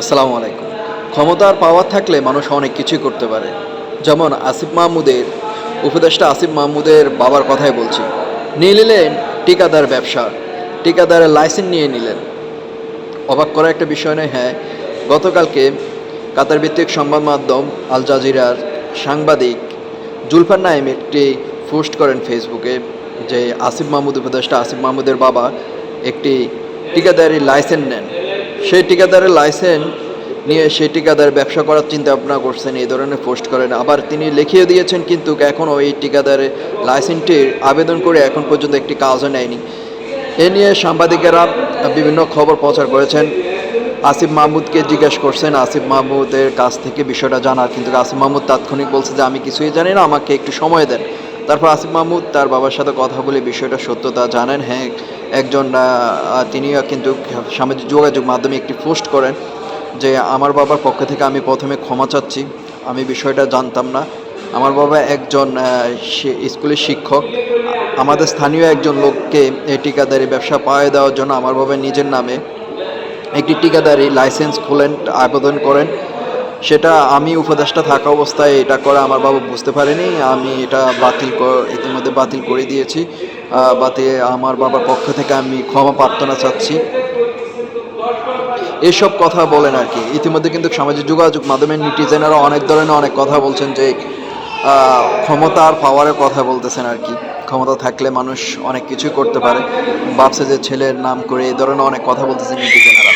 আসসালামু আলাইকুম। ক্ষমতার পাওয়ার থাকলে মানুষ অনেক কিছুই করতে পারে। যেমন আসিফ মাহমুদের, উপদেষ্টা আসিফ মাহমুদের বাবার কথাই বলছি। নিয়ে নিলেন টিকাদার ব্যবসা টিকাদারের লাইসেন্স নিয়ে নিলেন। অবাক করা একটা বিষয় নয় হ্যাঁ গতকালকে কাতার ভিত্তিক সংবাদ মাধ্যম আল জাজিরার সাংবাদিক জুলফার নাইম একটি পোস্ট করেন ফেসবুকে যে আসিফ মাহমুদ, উপদেষ্টা আসিফ মাহমুদের বাবা একটি ঠিকাদারি লাইসেন্স নেন। সেই ঠিকাদারের লাইসেন্স নিয়ে সেই ঠিকাদার ব্যবসা করার চিন্তা ভাবনা করছেন, এই ধরনের পোস্ট করেন। আবার তিনি লিখিয়ে দিয়েছেন কিন্তু এখনও এই ঠিকাদারের লাইসেন্সটির আবেদন করে এখন পর্যন্ত একটি কাজও নেয়নি। এ নিয়ে সাংবাদিকেরা বিভিন্ন খবর প্রচার করেছেন। আসিফ মাহমুদকে জিজ্ঞেস করছেন, আসিফ মাহমুদের কাছ থেকে বিষয়টা জানার, কিন্তু আসিফ মাহমুদ তাৎক্ষণিক বলছে যে, আমি কিছুই জানি না, আমাকে একটু সময় দেন। তারপর আসিফ মাহমুদ তার বাবার সাথে কথা বলে বিষয়টা সত্যতা জানেন। হ্যাঁ একজন তিনিও কিন্তু সামাজিক যোগাযোগ মাধ্যমে একটি পোস্ট করেন যে, আমার বাবার পক্ষ থেকে আমি প্রথমে ক্ষমা চাচ্ছি। আমি বিষয়টা জানতাম না। আমার বাবা একজন স্কুলের শিক্ষক। আমাদের স্থানীয় একজন লোককে এই ঠিকাদারি ব্যবসা পাওয়া দেওয়ার জন্য আমার বাবা নিজের নামে একটি ঠিকাদারি লাইসেন্স খোলেন, আবেদন করেন। সেটা আমি উপদেষ্টা থাকা অবস্থায় এটা করা আমার বাবা বুঝতে পারেনি। আমি এটা বাতিল ইতিমধ্যে বাতিল করে দিয়েছি। বাতিল আমার বাবার পক্ষ থেকে আমি ক্ষমা প্রার্থনা চাচ্ছি। এসব কথা বলেন আর কি। ইতিমধ্যে কিন্তু সামাজিক যোগাযোগ মাধ্যমে নিটিজেনারা অনেক ধরনের অনেক কথা বলছেন যে ক্ষমতা আর পাওয়ারের কথা বলতেছেন আর কি। ক্ষমতা থাকলে মানুষ অনেক কিছুই করতে পারে। ভাবছে যে ছেলের নাম করে এই ধরনের অনেক কথা বলতেছেন নিটিজেনারা।